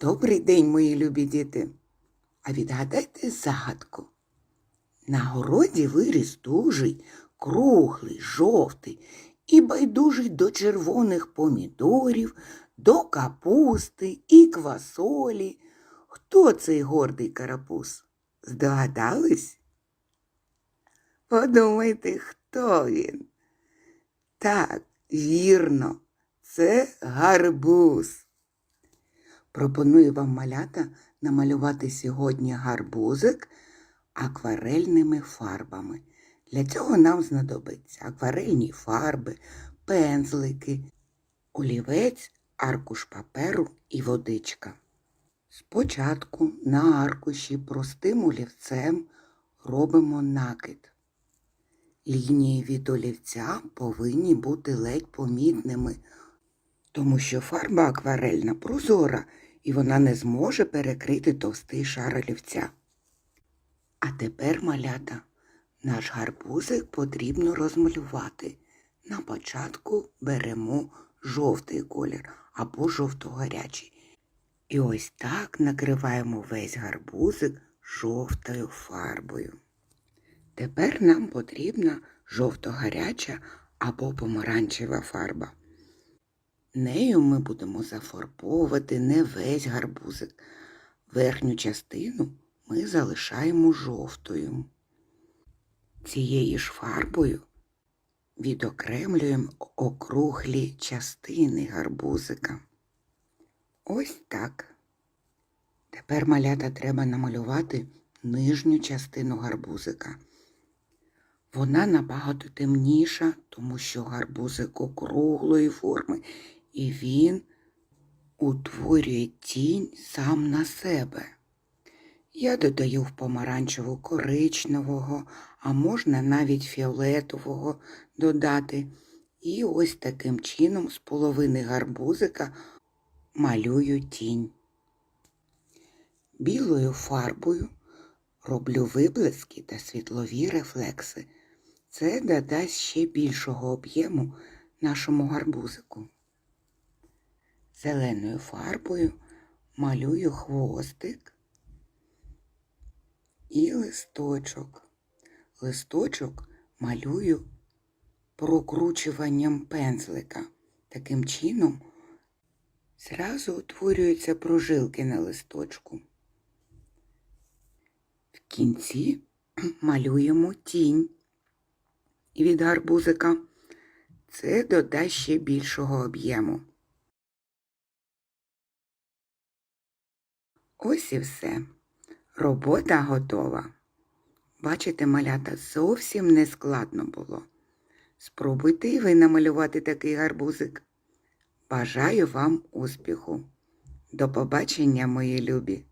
Добрий день, мої любі діти. А відгадайте загадку. На городі виріс дужий, круглий, жовтий і байдужий до червоних помідорів, до капусти і квасолі. Хто цей гордий карапуз? Здогадались? Подумайте, хто він? Так, вірно, це гарбуз. Пропоную вам малята намалювати сьогодні гарбузик акварельними фарбами. Для цього нам знадобиться акварельні фарби, пензлики, олівець, аркуш паперу і водичка. Спочатку на аркуші простим олівцем робимо накид. Лінії від олівця повинні бути ледь помітними, тому що фарба акварельна прозора і вона не зможе перекрити товстий шар олівця. А тепер, малята, наш гарбузик потрібно розмалювати. На початку беремо жовтий колір або жовто-гарячий. І ось так накриваємо весь гарбузик жовтою фарбою. Тепер нам потрібна жовто-гаряча або помаранчева фарба. Нею ми будемо зафарбовувати не весь гарбузик. Верхню частину ми залишаємо жовтою. Цією ж фарбою відокремлюємо округлі частини гарбузика. Ось так. Тепер малята треба намалювати нижню частину гарбузика. Вона набагато темніша, тому що гарбузик округлої форми, і він утворює тінь сам на себе. Я додаю в помаранчеву коричневого, а можна навіть фіолетового додати. І ось таким чином з половини гарбузика малюю тінь. Білою фарбою роблю виблиски та світлові рефлекси. Це додасть ще більшого об'єму нашому гарбузику. Зеленою фарбою малюю хвостик і листочок. Листочок малюю прокручуванням пензлика. Таким чином зразу утворюються прожилки на листочку. В кінці малюємо тінь від гарбузика. Це додасть ще більшого об'єму. Ось і все. Робота готова. Бачите, малята, зовсім не складно було. Спробуйте і ви намалювати такий гарбузик. Бажаю вам успіху. До побачення, мої любі!